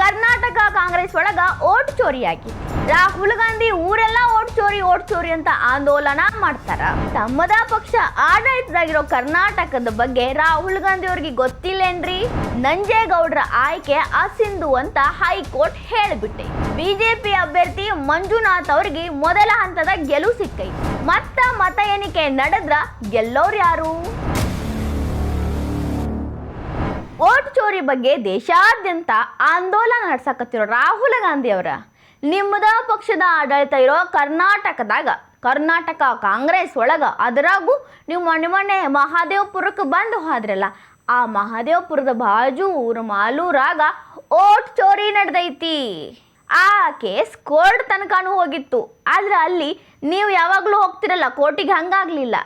ಕರ್ನಾಟಕ ಕಾಂಗ್ರೆಸ್ ಒಳಗ ಓಟ್ ಚೋರಿಯಾಗಿ. ರಾಹುಲ್ ಗಾಂಧಿ ಊರೆಲ್ಲ ಓಟ್ ಚೋರಿ ಓಟ್ ಚೋರಿ ಅಂತ ಆಂದೋಲನ ಮಾಡ್ತಾರ. ತಮ್ಮದ ಪಕ್ಷ ಆಡಳಿತದಾಗಿರೋ ಕರ್ನಾಟಕದ ಬಗ್ಗೆ ರಾಹುಲ್ ಗಾಂಧಿ ಅವ್ರಿಗೆ ಗೊತ್ತಿಲ್ಲೇನ್ರಿ? ನಂಜೇಗೌಡರ ಆಯ್ಕೆ ಅಸಿಂಧು ಅಂತ ಹೈಕೋರ್ಟ್ ಹೇಳಿಬಿಟ್ಟೆ. ಬಿಜೆಪಿ ಅಭ್ಯರ್ಥಿ ಮಂಜುನಾಥ್ ಅವರಿಗೆ ಮೊದಲ ಹಂತದ ಗೆಲುವು ಸಿಕ್ಕೈತಿ. ಮತ್ತ ಮತ ಎಣಿಕೆ ನಡೆದ್ರ ಗೆಲ್ಲೋರು ಯಾರು? ಚೋರಿ ಬಗ್ಗೆ ದೇಶಾದ್ಯಂತ ಆಂದೋಲನ ನಡ್ಸಕತ್ತಿರೋ ರಾಹುಲ್ ಗಾಂಧಿ ಅವರ, ನಿಮ್ಮದ ಪಕ್ಷದ ಆಡಳಿತ ಇರೋ ಕರ್ನಾಟಕದಾಗ, ಕರ್ನಾಟಕ ಕಾಂಗ್ರೆಸ್ ಒಳಗ ಅದರಾಗೂ ನೀವು ಮೊನ್ನೆ ಮೊನ್ನೆ ಮಹಾದೇವಪುರಕ್ಕೆ ಬಂದು ಹೋದ್ರಲ್ಲ, ಆ ಮಹಾದೇವಪುರದ ಬಾಜು ಊರು ಮಾಲೂರಾಗ ಓಟ್ ಚೋರಿ ನಡೆದೈತಿ. ಆ ಕೇಸ್ ಕೋರ್ಟ್ ತನಕನೂ ಹೋಗಿತ್ತು, ಆದ್ರೆ ಅಲ್ಲಿ ನೀವು ಯಾವಾಗಲೂ ಹೋಗ್ತಿರಲ್ಲ, ಕೋರ್ಟಿಗೆ ಹಂಗಾಗ್ಲಿಲ್ಲ,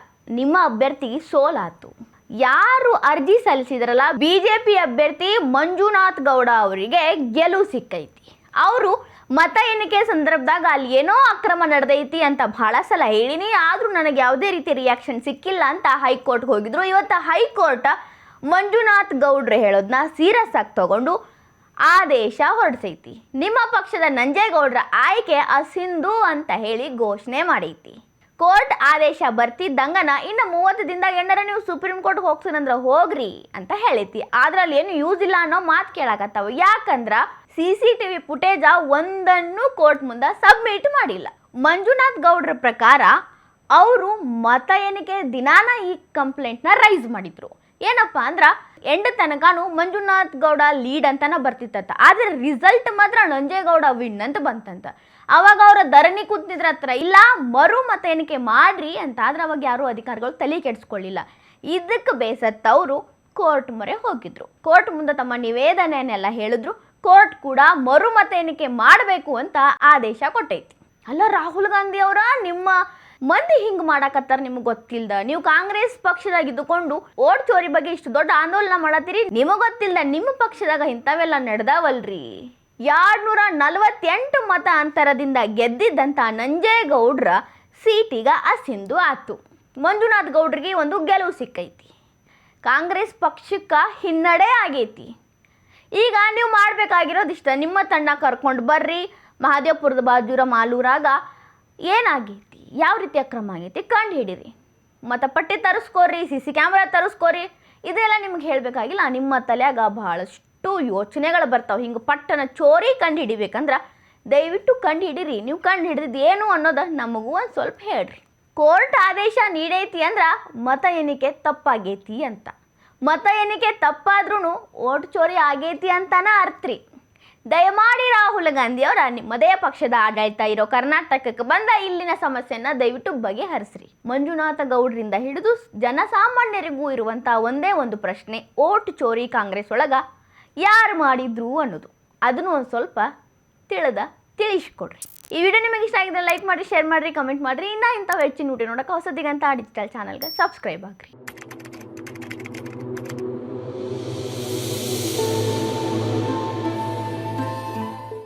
ನಿಮ್ಮ ಅಭ್ಯರ್ಥಿ ಸೋಲಾತು. ಯಾರು ಅರ್ಜಿ ಸಲ್ಲಿಸಿದ್ರಲ್ಲ? ಬಿಜೆಪಿ ಅಭ್ಯರ್ಥಿ ಮಂಜುನಾಥ್ ಗೌಡ ಅವರಿಗೆ ಗೆಲುವು ಸಿಕ್ಕೈತಿ. ಅವರು ಮತ ಎಣಿಕೆ ಸಂದರ್ಭದಾಗ ಅಲ್ಲಿ ಏನೋ ಅಕ್ರಮ ನಡೆದೈತಿ ಅಂತ ಬಹಳ ಸಲ ಹೇಳಿನಿ. ಆದರೂ ನನಗೆ ಯಾವುದೇ ರೀತಿ ರಿಯಾಕ್ಷನ್ ಸಿಕ್ಕಿಲ್ಲ ಅಂತ ಹೈಕೋರ್ಟ್ಗೆ ಹೋಗಿದ್ರು. ಇವತ್ತು ಹೈಕೋರ್ಟ್ ಮಂಜುನಾಥ್ ಗೌಡ್ರು ಹೇಳೋದನ್ನ ಸೀರಿಯಸ್ ಆಗಿ ತಗೊಂಡು ಆದೇಶ ಹೊರಡಿಸೈತಿ. ನಿಮ್ಮ ಪಕ್ಷದ ನಂಜೇಗೌಡರ ಆಯ್ಕೆ ಅಸಿಂಧು ಅಂತ ಹೇಳಿ ಘೋಷಣೆ ಮಾಡೈತಿ. ಕೋರ್ಟ್ ಆದೇಶ ಬರ್ತಿದ್ದಂಗನ ಇನ್ನು ಮೂವತ್ತು ದಿನದಾಗ ಏನಾರ ನೀವು ಸುಪ್ರೀಂ ಕೋರ್ಟ್ಗೆ ಹೋಗ್ತೀನಂದ್ರ ಹೋಗ್ರಿ ಅಂತ ಹೇಳೈತಿ ಅದ್ರಲ್ಲಿ ಏನು ಯೂಸ್ ಇಲ್ಲ ಅನ್ನೋ ಮಾತು ಕೇಳಾಕತ್ತಾವ. ಯಾಕಂದ್ರ C C T V footage ಒಂದನ್ನು ಕೋರ್ಟ್ ಮುಂದೆ ಸಬ್ಮಿಟ್ ಮಾಡಿಲ್ಲ. ಮಂಜುನಾಥ್ ಗೌಡ್ರ ಪ್ರಕಾರ ಅವರು ಮತ ಎಣಿಕೆ ದಿನಾನ ಈ ಕಂಪ್ಲೇಂಟ್ನ ರೈಸ್ ಮಾಡಿದ್ರು. ಏನಪ್ಪ ಅಂದ್ರೆ ಎಂಡ್ ತನಕನು ಮಂಜುನಾಥ್ ಗೌಡ ಲೀಡ್ ಅಂತನ ಬರ್ತಿತ್ತಂತ. ಆದ್ರೆ ರಿಸಲ್ಟ್ ಮಾತ್ರ ನಂಜೇಗೌಡ ವಿನ್ ಅಂತ ಬಂತಂತ. ಅವಾಗ ಅವರ ಧರಣಿ ಕೂತಿದ್ರ ಹತ್ರ ಇಲ್ಲ, ಮರು ಮತ ಎಣಿಕೆ ಮಾಡ್ರಿ ಅಂತ ಆದ್ರೆ ಅವಾಗ ಯಾರು ಅಧಿಕಾರಿಗಳು ತಲೆ ಕೆಡಿಸ್ಕೊಳ್ಳಿಲ್ಲ. ಇದಕ್ಕೆ ಬೇಸತ್ತವರು ಕೋರ್ಟ್ ಮೊರೆ ಹೋಗಿದ್ರು. ಕೋರ್ಟ್ ಮುಂದೆ ತಮ್ಮ ನಿವೇದನೆಯನ್ನೆಲ್ಲ ಹೇಳಿದ್ರು. ಕೋರ್ಟ್ ಕೂಡ ಮರು ಮತ ಎಣಿಕೆ ಮಾಡಬೇಕು ಅಂತ ಆದೇಶ ಕೊಟ್ಟೈತಿ. ಅಲ್ಲ ರಾಹುಲ್ ಗಾಂಧಿ ಅವರ ನಿಮ್ಮ ಮಂದಿ ಹಿಂಗ್ ಮಾಡಾಕತ್ತಾರ ನಿಮ್ಗೆ ಗೊತ್ತಿಲ್ಲದ ನೀವು ಕಾಂಗ್ರೆಸ್ ಪಕ್ಷದಾಗ ಇದ್ದುಕೊಂಡು ಓಟ್ ಚೋರಿ ಬಗ್ಗೆ ಇಷ್ಟು ದೊಡ್ಡ ಆಂದೋಲನ ಮಾಡತ್ತೀರಿ? ನಿಮಗ್ ಗೊತ್ತಿಲ್ದ ನಿಮ್ಮ ಪಕ್ಷದಾಗ ಇಂಥವೆಲ್ಲ ನಡೆದಾವಲ್ರಿ? ಎರಡ್ನೂರ ನಲವತ್ತೆಂಟು ಮತ ಅಂತರದಿಂದ ಗೆದ್ದಿದ್ದಂತ ನಂಜೇಗೌಡ್ರ ಸೀಟಿಗ ಅಸಿಂಧು ಆತು ಮಂಜುನಾಥ್ ಗೌಡ್ರಿಗೆ ಒಂದು ಗೆಲುವು ಸಿಕ್ಕೈತಿ. ಕಾಂಗ್ರೆಸ್ ಪಕ್ಷಕ್ಕೆ ಹಿನ್ನಡೆ ಆಗೈತಿ. ಈಗ ನೀವು ಮಾಡಬೇಕಾಗಿರೋದಿಷ್ಟ ನಿಮ್ಮ ತಂಡ ಕರ್ಕೊಂಡು ಬರ್ರಿ. ಮಹಾದೇವಪುರದ ಬಾಜೂರ ಮಾಲೂರಾಗ ಏನಾಗೈತಿ? ಯಾವ ರೀತಿಯ ಕ್ರಮ ಆಗೈತಿ ಕಂಡು ಹಿಡೀರಿ. ಮತ್ತು ಪಟ್ಟಿ ತರಿಸ್ಕೋರಿ, ಸಿ ಸಿ ಕ್ಯಾಮ್ರಾ ತರಿಸ್ಕೋರಿ, ಇದೆಲ್ಲ ನಿಮ್ಗೆ ಹೇಳಬೇಕಾಗಿಲ್ಲ. ನಿಮ್ಮ ತಲೆಯಾಗ ಬಹಳಷ್ಟು ಯೋಚನೆಗಳು ಬರ್ತಾವೆ. ಹಿಂಗೆ ಪಟ್ಟನ ಚೋರಿ ಕಂಡು ಹಿಡಿಬೇಕಂದ್ರೆ ದಯವಿಟ್ಟು ಕಂಡು ಹಿಡೀರಿ. ನೀವು ಕಂಡು ಹಿಡಿದಿದ್ದು ಏನು ಅನ್ನೋದು ನಮಗೂ ಒಂದು ಸ್ವಲ್ಪ ಹೇಳ್ರಿ. ಕೋರ್ಟ್ ಆದೇಶ ನೀಡೈತಿ ಅಂದ್ರೆ ಮತ ಎಣಿಕೆ ತಪ್ಪಾಗೈತಿ ಅಂತ. ಮತ ಎಣಿಕೆ ತಪ್ಪಾದ್ರೂ ಓಟ್ ಚೋರಿ ಆಗೈತಿ ಅಂತಾನ ಅರ್ತ್ರಿ. ದಯಮಾಡಿ ರಾಹುಲ್ ಗಾಂಧಿ ಅವರ ನಿಮ್ಮದೇ ಪಕ್ಷದ ಆಡಳಿತ ಇರೋ ಕರ್ನಾಟಕಕ್ಕೆ ಬಂದ ಇಲ್ಲಿನ ಸಮಸ್ಯೆನ ದಯವಿಟ್ಟು ಬಗೆಹರಿಸ್ರಿ. ಮಂಜುನಾಥ ಗೌಡ್ರಿಂದ ಹಿಡಿದು ಜನಸಾಮಾನ್ಯರಿಗೂ ಇರುವಂತಹ ಒಂದೇ ಒಂದು ಪ್ರಶ್ನೆ, ಓಟ್ ಚೋರಿ ಕಾಂಗ್ರೆಸ್ ಒಳಗ ಯಾರು ಮಾಡಿದ್ರು ಅನ್ನೋದು. ಅದನ್ನು ಒಂದು ಸ್ವಲ್ಪ ತಿಳಿದ, ತಿಳಿಸ್ಕೊಡ್ರಿ. ಈ ವಿಡಿಯೋ ನಿಮಗೆ ಇಷ್ಟ ಆಗಿದ್ರೆ ಲೈಕ್ ಮಾಡಿ ಶೇರ್ ಮಾಡಿರಿ, ಕಮೆಂಟ್ ಮಾಡಿರಿ. ಇನ್ನೂ ಇಂಥ ಹೆಚ್ಚಿನ ವಿಡಿಯೋ ನೋಡಕ್ಕೆ ಹೊಸದಿಗಂತ ಡಿಜಿಟಲ್ ಚಾನಲ್ಗೆ ಸಬ್ಸ್ಕ್ರೈಬ್ ಆಗ್ರಿ.